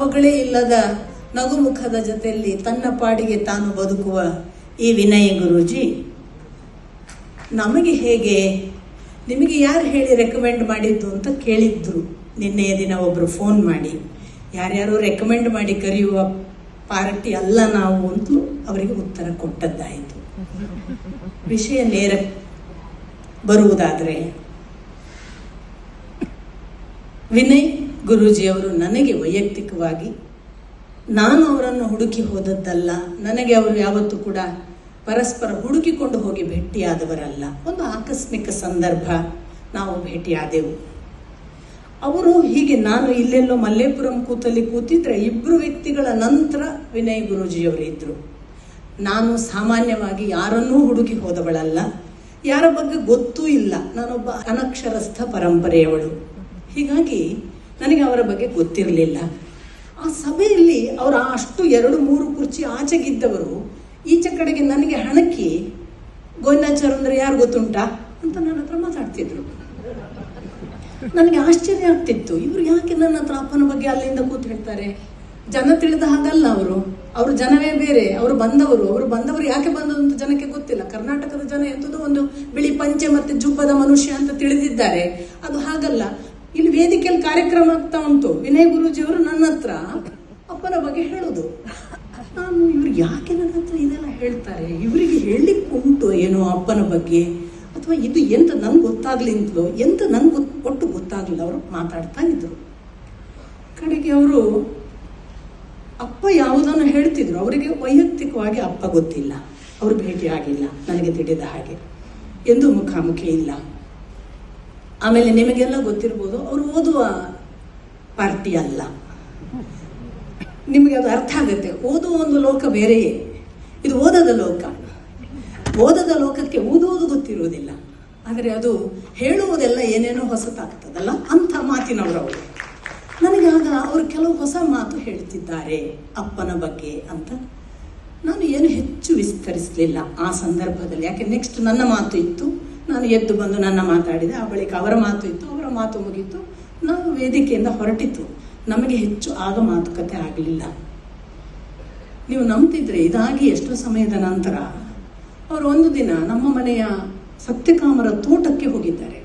ಮಕ್ಕಳೇ ಇಲ್ಲದ ನಗುಮುಖದ ಜೊತೆಯಲ್ಲಿ ತನ್ನ ಪಾಡಿಗೆ ತಾನು ಬದುಕುವ ಈ ವಿನಯ ಗುರೂಜಿ, ನಮಗೆ ಹೇಗೆ, ನಿಮಗೆ ಯಾರು ಹೇಳಿ ರೆಕಮೆಂಡ್ ಮಾಡಿದ್ದು ಅಂತ ಕೇಳಿದ್ರು. ನಿನ್ನೆಯ ದಿನ ಒಬ್ಬರು ಫೋನ್ ಮಾಡಿ, ಯಾರ್ಯಾರು ರೆಕಮೆಂಡ್ ಮಾಡಿ ಕರೆಯುವ ಪಾರ್ಟಿ ಅಲ್ಲ ನಾವು ಅಂತಲೂ ಅವರಿಗೆ ಉತ್ತರ ಕೊಟ್ಟದ್ದಾಯಿತು. ವಿಷಯ ನೇರ ಬರುವುದಾದರೆ, ವಿನಯ್ ಗುರೂಜಿಯವರು ನನಗೆ ವೈಯಕ್ತಿಕವಾಗಿ, ನಾನು ಅವರನ್ನು ಹುಡುಕಿ ಹೋದದ್ದಲ್ಲ, ನನಗೆ ಅವರು ಯಾವತ್ತೂ ಕೂಡ ಪರಸ್ಪರ ಹುಡುಕಿಕೊಂಡು ಹೋಗಿ ಭೇಟಿಯಾದವರಲ್ಲ. ಒಂದು ಆಕಸ್ಮಿಕ ಸಂದರ್ಭ ನಾವು ಭೇಟಿಯಾದೆವು. ಅವರು ಹೀಗೆ ನಾನು ಇಲ್ಲೆಲ್ಲೋ ಮಲ್ಲೇಪುರಂ ಕೂತಲ್ಲಿ ಕೂತಿದ್ರೆ ಇಬ್ಬರು ವ್ಯಕ್ತಿಗಳ ನಂತರ ವಿನಯ್ ಗುರೂಜಿಯವರು ಇದ್ರು. ನಾನು ಸಾಮಾನ್ಯವಾಗಿ ಯಾರನ್ನೂ ಹುಡುಕಿ ಹೋದವಳಲ್ಲ. ಯಾರ ಬಗ್ಗೆ ಗೊತ್ತೂ ಇಲ್ಲ. ನಾನೊಬ್ಬ ಅನಕ್ಷರಸ್ಥ ಪರಂಪರೆಯವಳು. ಹೀಗಾಗಿ ನನಗೆ ಅವರ ಬಗ್ಗೆ ಗೊತ್ತಿರಲಿಲ್ಲ. ಆ ಸಭೆಯಲ್ಲಿ ಅವರ ಅಷ್ಟು ಎರಡು ಮೂರು ಕುರ್ಚಿ ಆಚೆಗಿದ್ದವರು, ಈಚೆ ಕಡೆಗೆ ನನಗೆ ಹಣಕ್ಕಿ ಗೋವಿಂದಾಚಾರ ಅಂದರೆ ಯಾರು ಗೊತ್ತುಂಟಾ? ಅಂತ ನನ್ನ ಹತ್ರ ಮಾತಾಡ್ತಿದ್ರು. ನನಗೆ ಆಶ್ಚರ್ಯ ಆಗ್ತಿತ್ತು, ಇವರು ಯಾಕೆ ನನ್ನ ಹತ್ರ ಅಪ್ಪನ ಬಗ್ಗೆ ಅಲ್ಲಿಂದ ಕೂತು ಹೇಳ್ತಾರೆ? ಜನ ತಿಳಿದ ಹಾಗಲ್ಲ ಅವರು. ಅವರು ಜನವೇ ಬೇರೆ, ಅವರು ಬಂದವರು. ಅವರು ಬಂದವರು ಯಾಕೆ ಬಂದದ್ದು ಅಂತ ಜನಕ್ಕೆ ಗೊತ್ತಿಲ್ಲ. ಕರ್ನಾಟಕದ ಜನ ಎಂಥದ್ದು ಒಂದು ಬಿಳಿ ಪಂಚೆ ಮತ್ತೆ ಜುಬ್ಬದ ಮನುಷ್ಯ ಅಂತ ತಿಳಿದಿದ್ದಾರೆ. ಅದು ಹಾಗಲ್ಲ. ಇಲ್ಲಿ ವೇದಿಕೆಯಲ್ಲಿ ಕಾರ್ಯಕ್ರಮ ಆಗ್ತಾ ಉಂಟು. ವಿನಯ್ ಗುರೂಜಿಯವರು ನನ್ನ ಹತ್ರ ಅಪ್ಪನ ಬಗ್ಗೆ ಹೇಳೋದು. ನಾನು ಇವ್ರು ಯಾಕೆ ನನ್ನ ಹತ್ರ ಇದೆಲ್ಲ ಹೇಳ್ತಾರೆ? ಇವರಿಗೆ ಹೇಳಲಿಕ್ಕೆ ಉಂಟು ಏನೋ ಅಪ್ಪನ ಬಗ್ಗೆ? ಅಥವಾ ಇದು ಎಂತ ನನ್ಗೆ ಗೊತ್ತಾಗ್ಲಿಂತಲೋ ಎಂತ ನನ್ಗೆ ಗೊತ್- ಒಟ್ಟು ಗೊತ್ತಾಗ್ಲಿಲ್ಲ. ಅವರು ಮಾತಾಡ್ತಾ ಇದ್ರು. ಕಡೆಗೆ ಅವರು, ಅಪ್ಪ ಯಾವುದನ್ನು ಹೇಳ್ತಿದ್ರು? ಅವರಿಗೆ ವೈಯಕ್ತಿಕವಾಗಿ ಅಪ್ಪ ಗೊತ್ತಿಲ್ಲ. ಅವರು ಭೇಟಿ ಆಗಿಲ್ಲ ನನಗೆ ತಿಳಿದ ಹಾಗೆ. ಎಂದು ಮುಖಾಮುಖಿ ಇಲ್ಲ. ಆಮೇಲೆ ನಿಮಗೆಲ್ಲ ಗೊತ್ತಿರ್ಬೋದು, ಅವರು ಓದುವ ಪಾರ್ಟಿ ಅಲ್ಲ. ನಿಮಗೆ ಅದು ಅರ್ಥ ಆಗುತ್ತೆ. ಓದುವ ಒಂದು ಲೋಕ ಬೇರೆಯೇ. ಇದು ಓದದ ಲೋಕ. ಓದದ ಲೋಕಕ್ಕೆ ಓದುವುದು ಗೊತ್ತಿರುವುದಿಲ್ಲ. ಆದರೆ ಅದು ಹೇಳುವುದೆಲ್ಲ ಏನೇನೋ ಹೊಸತಾಗ್ತದಲ್ಲ? ಅಂಥ ಮಾತಿನವರವರು. ನನಗೆ ಆಗ ಅವರು ಕೆಲವು ಹೊಸ ಮಾತು ಹೇಳ್ತಿದ್ದಾರೆ, ಅಪ್ಪನ ಬಗ್ಗೆ ಅಂತ. ನಾನು ಏನು ಹೆಚ್ಚು ವಿಸ್ತರಿಸಲಿಲ್ಲ ಆ ಸಂದರ್ಭದಲ್ಲಿ. ಯಾಕೆ ನೆಕ್ಸ್ಟ್ ನನ್ನ ಮಾತು ಇತ್ತು. ನಾನು ಎದ್ದು ಬಂದು ನನ್ನ ಮಾತಾಡಿದೆ. ಆ ಬಳಿಕ ಅವರ ಮಾತು ಇತ್ತು. ಅವರ ಮಾತು ಮುಗೀತು ನಾವು ವೇದಿಕೆಯಿಂದ ಹೊರಟಿತು. ನಮಗೆ ಹೆಚ್ಚು ಆಗ ಮಾತುಕತೆ ಆಗಲಿಲ್ಲ. ನೀವು ನಂಬ್ತಿದ್ರೆ ಇದಾಗಿ ಎಷ್ಟೋ ಸಮಯದ ನಂತರ ಅವರು ಒಂದು ದಿನ ನಮ್ಮ ಮನೆಯ ಸತ್ಯಕಾಮರ ತೋಟಕ್ಕೆ ಹೋಗಿದ್ದಾರೆ.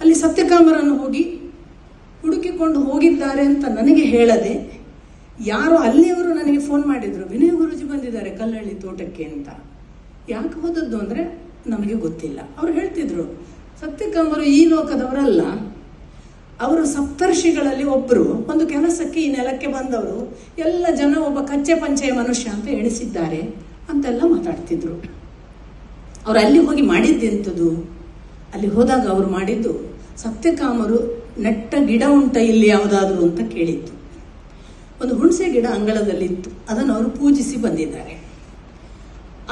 ಅಲ್ಲಿ ಸತ್ಯಕಾಮರನ್ನು ಹೋಗಿ ಹುಡುಕಿಕೊಂಡು ಹೋಗಿದ್ದಾರೆ ಅಂತ ನನಗೆ ಹೇಳದೆ ಯಾರೋ ಅಲ್ಲಿಯವರು ನನಗೆ ಫೋನ್ ಮಾಡಿದ್ರು. ವಿನಯ ಗುರುಜಿ ಬಂದಿದ್ದಾರೆ ಕಲ್ಲಳ್ಳಿ ತೋಟಕ್ಕೆ ಅಂತ. ಯಾಕೆ ಹೋದದ್ದು ಅಂದರೆ ನಮಗೆ ಗೊತ್ತಿಲ್ಲ. ಅವರು ಹೇಳ್ತಿದ್ರು ಸತ್ಯಕಾಮರು ಈ ಲೋಕದವರಲ್ಲ. ಅವರು ಸಪ್ತರ್ಷಿಗಳಲ್ಲಿ ಒಬ್ಬರು ಒಂದು ಕೆಲಸಕ್ಕೆ ಈ ನೆಲಕ್ಕೆ ಬಂದವರು, ಎಲ್ಲ ಜನ ಒಬ್ಬ ಕಚ್ಚೆ ಪಂಚೆಯ ಮನುಷ್ಯ ಅಂತ ಎಣಿಸಿದ್ದಾರೆ ಅಂತೆಲ್ಲ ಮಾತಾಡ್ತಿದ್ರು. ಅವರು ಅಲ್ಲಿ ಹೋಗಿ ಮಾಡಿದ್ದೆಂಥದ್ದು ಅಲ್ಲಿ ಹೋದಾಗ ಅವರು ಮಾಡಿದ್ದು, ಸತ್ಯಕಾಮರು ನೆಟ್ಟ ಗಿಡ ಉಂಟ ಇಲ್ಲಿ ಯಾವುದಾದ್ರು ಅಂತ ಕೇಳಿತ್ತು ಒಂದು ಹುಣಸೆ ಗಿಡ ಅಂಗಳದಲ್ಲಿತ್ತು, ಅದನ್ನು ಅವರು ಪೂಜಿಸಿ ಬಂದಿದ್ದಾರೆ.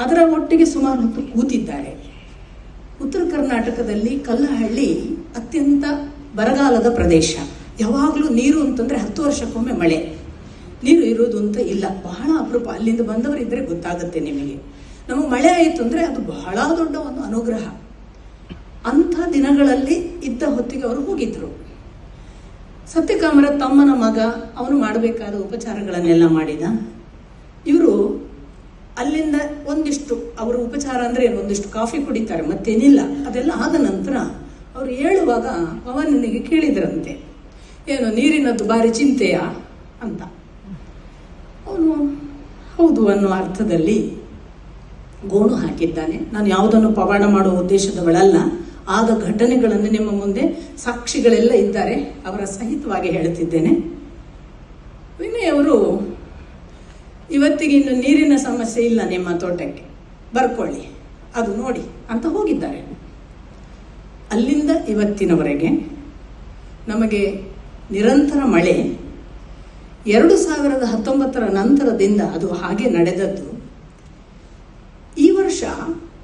ಅದರ ಒಟ್ಟಿಗೆ ಸುಮಾರು ಹೊತ್ತು ಕೂತಿದ್ದಾರೆ. ಉತ್ತರ ಕರ್ನಾಟಕದಲ್ಲಿ ಕಲ್ಲಹಳ್ಳಿ ಅತ್ಯಂತ ಬರಗಾಲದ ಪ್ರದೇಶ. ಯಾವಾಗಲೂ ನೀರು ಅಂತಂದ್ರೆ ಹತ್ತು ವರ್ಷಕ್ಕೊಮ್ಮೆ ಮಳೆ. ನೀರು ಇರೋದು ಅಂತ ಇಲ್ಲ. ಬಹಳ ಅಪರೂಪ. ಅಲ್ಲಿಂದ ಬಂದವರು ಇದ್ರೆ ಗೊತ್ತಾಗುತ್ತೆ ನಿಮಗೆ. ನಮಗೆ ಮಳೆ ಆಯಿತು ಅಂದ್ರೆ ಅದು ಬಹಳ ದೊಡ್ಡ ಒಂದು ಅನುಗ್ರಹ. ಅಂಥ ದಿನಗಳಲ್ಲಿ ಇದ್ದ ಹೊತ್ತಿಗೆ ಅವರು ಹೋಗಿದ್ರು. ಸತ್ಯಕಾಮರ ತಮ್ಮನ ಮಗ ಅವನು ಮಾಡಬೇಕಾದ ಉಪಚಾರಗಳನ್ನೆಲ್ಲ ಮಾಡಿದ. ಇವರು ಅಲ್ಲಿಂದ ಒಂದಿಷ್ಟು, ಅವರ ಉಪಚಾರ ಅಂದ್ರೆ ಏನು? ಒಂದಿಷ್ಟು ಕಾಫಿ ಕುಡಿತಾರೆ, ಮತ್ತೇನಿಲ್ಲ. ಅದೆಲ್ಲ ಆದ ನಂತರ ಅವರು ಹೇಳುವಾಗ ಪವನನಿಗೆ ಕೇಳಿದ್ರಂತೆ. ಏನು, ನೀರಿನದ್ದು ಭಾರಿ ಚಿಂತೆಯಾ? ಅಂತ. ಅವನು, ಹೌದು ಅನ್ನೋ ಅರ್ಥದಲ್ಲಿ ಗೋಣು ಹಾಕಿದ್ದಾನೆ. ನಾನು ಯಾವುದನ್ನು ಪವಾಡ ಮಾಡುವ ಉದ್ದೇಶದವಳಲ್ಲ. ಆದ ಘಟನೆಗಳನ್ನು ನಿಮ್ಮ ಮುಂದೆ ಸಾಕ್ಷಿಗಳೆಲ್ಲ ಇದ್ದಾರೆ. ಅವರ ಸಹಿತವಾಗಿ ಹೇಳುತ್ತಿದ್ದೇನೆ. ವಿನಯ್ ಅವರು ಇವತ್ತಿಗೆ ಇನ್ನು ನೀರಿನ ಸಮಸ್ಯೆ ಇಲ್ಲ ನಿಮ್ಮ ತೋಟಕ್ಕೆ. ಬರ್ಕೊಳ್ಳಿ. ಅದು ನೋಡಿ ಅಂತ ಹೋಗಿದ್ದಾರೆ. ಅಲ್ಲಿಂದ ಇವತ್ತಿನವರೆಗೆ ನಮಗೆ ನಿರಂತರ ಮಳೆ ಎರಡು ಸಾವಿರದ ಹತ್ತೊಂಬತ್ತರ ನಂತರದಿಂದ ಅದು ಹಾಗೆ ನಡೆದದ್ದು. ಈ ವರ್ಷ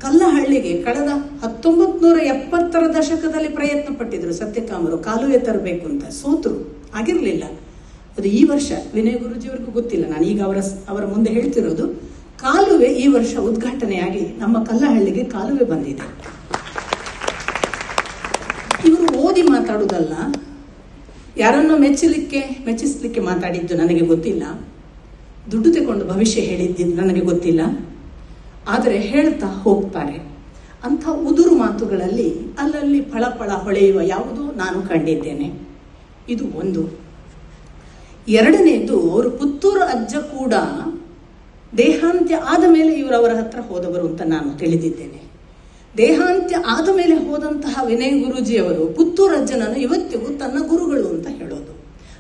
ಕಲ್ಲಹಳ್ಳಿಗೆ ಕಳೆದ ಹತ್ತೊಂಬತ್ತು ನೂರ ಎಪ್ಪತ್ತರ ದಶಕದಲ್ಲಿ ಪ್ರಯತ್ನ ಪಟ್ಟಿದ್ರು ಸತ್ಯಕಾಮರು. ಕಾಲುವೆ ತರಬೇಕು ಅಂತ ಸೋತರು. ಆಗಿರಲಿಲ್ಲ. ಅದು ಈ ವರ್ಷ ವಿನಯ ಗುರುಜಿಯವರಿಗೂ ಗೊತ್ತಿಲ್ಲ. ನಾನು ಈಗ ಅವರ ಅವರ ಮುಂದೆ ಹೇಳ್ತಿರೋದು, ಕಾಲುವೆ ಈ ವರ್ಷ ಉದ್ಘಾಟನೆಯಾಗಿ ನಮ್ಮ ಕಲ್ಲಹಳ್ಳಿಗೆ ಕಾಲುವೆ ಬಂದಿದೆ. ಇವರು ಓದಿ ಮಾತಾಡುವುದಲ್ಲ ಯಾರನ್ನು ಮೆಚ್ಚಲಿಕ್ಕೆ, ಮೆಚ್ಚಿಸಲಿಕ್ಕೆ ಮಾತಾಡಿದ್ದು ನನಗೆ ಗೊತ್ತಿಲ್ಲ. ದುಡ್ಡು ತಗೊಂಡು ಭವಿಷ್ಯ ಹೇಳಿದ್ದು ನನಗೆ ಗೊತ್ತಿಲ್ಲ. ಆದರೆ ಹೇಳ್ತಾ ಹೋಗ್ತಾರೆ. ಅಂಥ ಉದುರು ಮಾತುಗಳಲ್ಲಿ ಅಲ್ಲಲ್ಲಿ ಫಳಫಳ ಹೊಳೆಯುವ ಯಾವುದೋ ನಾನು ಕಂಡಿದ್ದೇನೆ. ಇದು ಒಂದು. ಎರಡನೇದು ಅವರು ಪುತ್ತೂರು ಅಜ್ಜ ಕೂಡ ದೇಹಾಂತ್ಯ ಆದ ಮೇಲೆ ಇವರು ಅವರ ಹತ್ರ ಹೋದವರು ಅಂತ ನಾನು ತಿಳಿದಿದ್ದೇನೆ. ದೇಹಾಂತ್ಯ ಆದ ಮೇಲೆ ಹೋದಂತಹ ವಿನಯ್ ಗುರೂಜಿಯವರು ಪುತ್ತೂರು ಅಜ್ಜನನ್ನು ಇವತ್ತಿಗೂ ತನ್ನ ಗುರುಗಳು ಅಂತ ಹೇಳೋದು.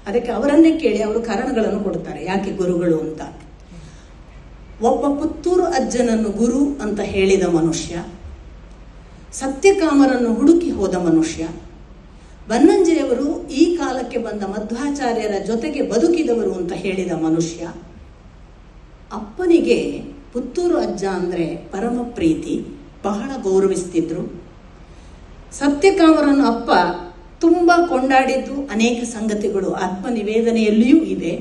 ಅದಕ್ಕೆ ಅವರನ್ನೇ ಕೇಳಿ ಅವರು ಕಾರಣಗಳನ್ನು ಕೊಡ್ತಾರೆ. ಯಾಕೆ ಗುರುಗಳು ಅಂತ? ಒಬ್ಬ ಪುತ್ತೂರು ಅಜ್ಜನನ್ನು ಗುರು ಅಂತ ಹೇಳಿದ ಮನುಷ್ಯ, ಸತ್ಯಕಾಮರನ್ನು ಹುಡುಕಿ ಹೋದ ಮನುಷ್ಯ ಬನ್ನಂಜೆಯವರು ಈ ಕಾಲಕ್ಕೆ ಬಂದ ಮಧ್ವಾಚಾರ್ಯರ ಜೊತೆಗೆ ಬದುಕಿದವರು ಅಂತ ಹೇಳಿದ ಮನುಷ್ಯ, ಅಪ್ಪನಿಗೆ ಪುತ್ತೂರು ಅಜ್ಜ ಅಂದರೆ ಪರಮ ಪ್ರೀತಿ, ಬಹಳ ಗೌರವಿಸ್ತಿದ್ರು. ಸತ್ಯಕಾಮರನ್ನು ಅಪ್ಪ ತುಂಬ ಕೊಂಡಾಡಿದ್ದು ಅನೇಕ ಸಂಗತಿಗಳು, ಆತ್ಮನಿವೇದನೆಯಲ್ಲಿಯೂ ಇದೆ.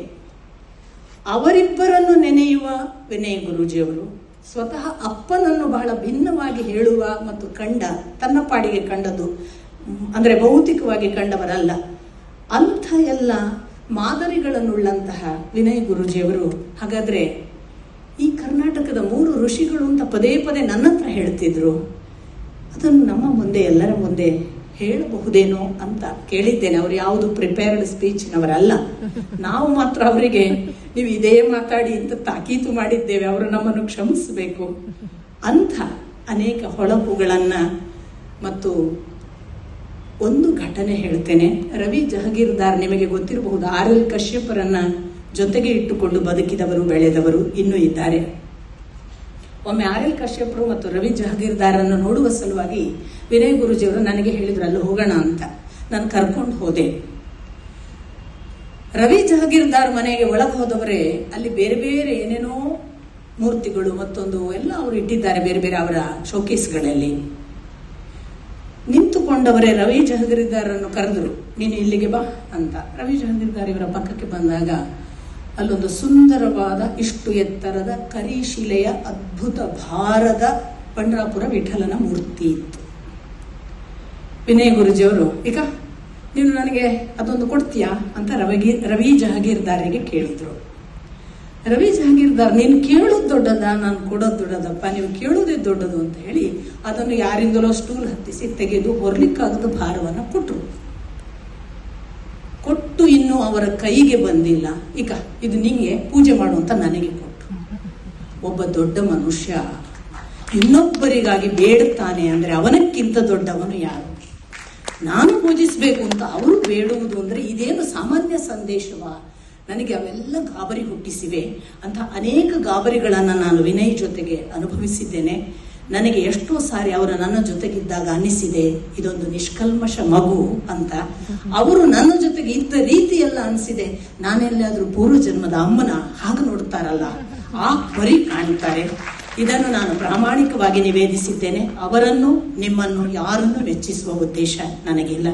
ಅವರಿಬ್ಬರನ್ನು ನೆನೆಯುವ ವಿನಯ ಗುರೂಜಿಯವರು, ಸ್ವತಃ ಅಪ್ಪನನ್ನು ಬಹಳ ಭಿನ್ನವಾಗಿ ಹೇಳುವ ಮತ್ತು ಕಂಡ, ತನ್ನ ಪಾಡಿಗೆ ಕಂಡದ್ದು ಅಂದರೆ ಭೌತಿಕವಾಗಿ ಕಂಡವರಲ್ಲ. ಅಂಥ ಎಲ್ಲ ಮಾದರಿಗಳನ್ನುಳ್ಳಂತಹ ವಿನಯ್ ಗುರುಜಿಯವರು, ಹಾಗಾದರೆ ಈ ಕರ್ನಾಟಕದ ಮೂರು ಋಷಿಗಳು ಅಂತ ಪದೇ ಪದೇ ನನ್ನ ಹತ್ರ ಹೇಳ್ತಿದ್ರು. ಅದನ್ನು ನಮ್ಮ ಮುಂದೆ, ಎಲ್ಲರ ಮುಂದೆ ಹೇಳಬಹುದೇನೋ ಅಂತ ಕೇಳಿದ್ದೇನೆ. ಅವ್ರು ಯಾವುದು ಪ್ರಿಪೇರ್ಡ್ ಸ್ಪೀಚ್ನವರಲ್ಲ ನಾವು ಮಾತ್ರ ಅವರಿಗೆ ನೀವು ಇದೇ ಮಾತಾಡಿ ಅಂತ ತಾಕೀತು ಮಾಡಿದ್ದೇವೆ. ಅವರು ನಮ್ಮನ್ನು ಕ್ಷಮಿಸಬೇಕು. ಅಂಥ ಅನೇಕ ಹೊಳಪುಗಳನ್ನು ಮತ್ತು ಒಂದು ಘಟನೆ ಹೇಳ್ತೇನೆ ರವಿ ಜಹಗೀರ್ದಾರ್ ನಿಮಗೆ ಗೊತ್ತಿರಬಹುದು, ಆರ್ ಎಲ್ ಕಶ್ಯಪರನ್ನ ಜೊತೆಗೆ ಇಟ್ಟುಕೊಂಡು ಬದುಕಿದವರು, ಬೆಳೆದವರು ಇನ್ನೂ ಇದ್ದಾರೆ. ಒಮ್ಮೆ ಆರ್ ಎಲ್ ಕಶ್ಯಪರು ಮತ್ತು ರವಿ ಜಹಗೀರ್ದಾರನ್ನು ನೋಡುವ ಸಲುವಾಗಿ ವಿನಯ್ ಗುರುಜಿಯವರು ನನಗೆ ಹೇಳಿದ್ರು, ಅಲ್ಲಿ ಹೋಗೋಣ ಅಂತ. ನಾನು ಕರ್ಕೊಂಡು ಹೋದೆ. ರವಿ ಜಹಗೀರ್ದಾರ್ ಮನೆಗೆ ಒಳಗೆ ಹೋದವರೇ, ಅಲ್ಲಿ ಬೇರೆ ಬೇರೆ ಏನೇನೋ ಮೂರ್ತಿಗಳು ಮತ್ತೊಂದು ಎಲ್ಲ ಅವರು ಇಟ್ಟಿದ್ದಾರೆ, ಬೇರೆ ಬೇರೆ ಅವರ ಶೋಕೇಸ್ಗಳಲ್ಲಿ ನಿಂತುಕೊಂಡವರೇ ರವಿ ಜಹಗೀರ್ದಾರನ್ನು ಕರೆದರು, ನೀನು ಇಲ್ಲಿಗೆ ಬಾ ಅಂತ. ರವಿ ಜಹಗೀರ್ದಾರ್ ಇವರ ಪಕ್ಕಕ್ಕೆ ಬಂದಾಗ ಅಲ್ಲೊಂದು ಸುಂದರವಾದ, ಇಷ್ಟು ಎತ್ತರದ, ಕರಿಶಿಲೆಯ ಅದ್ಭುತ ಭಾರದ ಪಂಡ್ರಾಪುರ ವಿಠಲನ ಮೂರ್ತಿ ಇತ್ತು. ವಿನಯ ಗುರುಜಿಯವರು ಈಗ ನೀನು ನನಗೆ ಅದೊಂದು ಕೊಡ್ತೀಯಾ? ಅಂತ ರವಿ ರವಿ ಜಹಗೀರ್ದಾರಿಗೆ ಕೇಳಿದ್ರು. ರವಿ ಜಹಾಂಗೀರ್ದಾರ್, ನೀನು ಕೇಳೋದು ದೊಡ್ಡದ? ನಾನು ಕೊಡೋದು ದೊಡ್ಡದಪ್ಪ. ನೀವು ಕೇಳೋದೇ ದೊಡ್ಡದು ಅಂತ ಹೇಳಿ ಅದನ್ನು ಯಾರಿಂದಲೋ ಸ್ಟೂಲ್ ಹತ್ತಿಸಿ ತೆಗೆದು ಹೊರಲಿಕ್ಕಾಗದ ಭಾರವನ್ನು ಕೊಟ್ಟರು ಕೊಟ್ಟು ಇನ್ನು ಅವರ ಕೈಗೆ ಬಂದಿಲ್ಲ. ಈಗ ಇದು ನಿಂಗೆ ಪೂಜೆ ಮಾಡು ಅಂತ ನನಗೆ ಕೊಟ್ಟು ಒಬ್ಬ ದೊಡ್ಡ ಮನುಷ್ಯ ಇನ್ನೊಬ್ಬರಿಗಾಗಿ ಬೇಡುತ್ತಾನೆ ಅಂದ್ರೆ ಅವನಕ್ಕಿಂತ ದೊಡ್ಡವನು ಯಾರು? ನಾನು ಪೂಜಿಸಬೇಕು ಅಂತ ಅವರು ಬೇಡುವುದು ಅಂದ್ರೆ ಇದೇನು ಸಾಮಾನ್ಯ ಸಂದೇಶವ? ನನಗೆ ಅವೆಲ್ಲ ಗಾಬರಿ ಹುಟ್ಟಿಸಿವೆ ಅಂತ ಅನೇಕ ಗಾಬರಿಗಳನ್ನು ನಾನು ವಿನಯ್ ಜೊತೆಗೆ ಅನುಭವಿಸಿದ್ದೇನೆ. ನನಗೆ ಎಷ್ಟೋ ಸಾರಿ ಅವರ ನನ್ನ ಜೊತೆಗಿದ್ದಾಗ ಅನಿಸಿದೆ ಇದೊಂದು ನಿಷ್ಕಲ್ಮಶ ಮಗು ಅಂತ. ಅವರು ನನ್ನ ಜೊತೆಗೆ ಇದ್ದ ರೀತಿಯೆಲ್ಲ ಅನಿಸಿದೆ. ನಾನೆಲ್ಲಾದ್ರೂ ಪೂರ್ವ ಜನ್ಮದ ಅಮ್ಮನ ಹಾಗೆ ನೋಡ್ತಾರಲ್ಲ, ಆ ಪರಿ ಕಾಣುತ್ತಾರೆ ಇದನ್ನು ನಾನು ಪ್ರಾಮಾಣಿಕವಾಗಿ ನಿವೇದಿಸಿದ್ದೇನೆ. ಅವರನ್ನು, ನಿಮ್ಮನ್ನು ಯಾರನ್ನು ಮೆಚ್ಚಿಸುವ ಉದ್ದೇಶ ನನಗಿಲ್ಲ.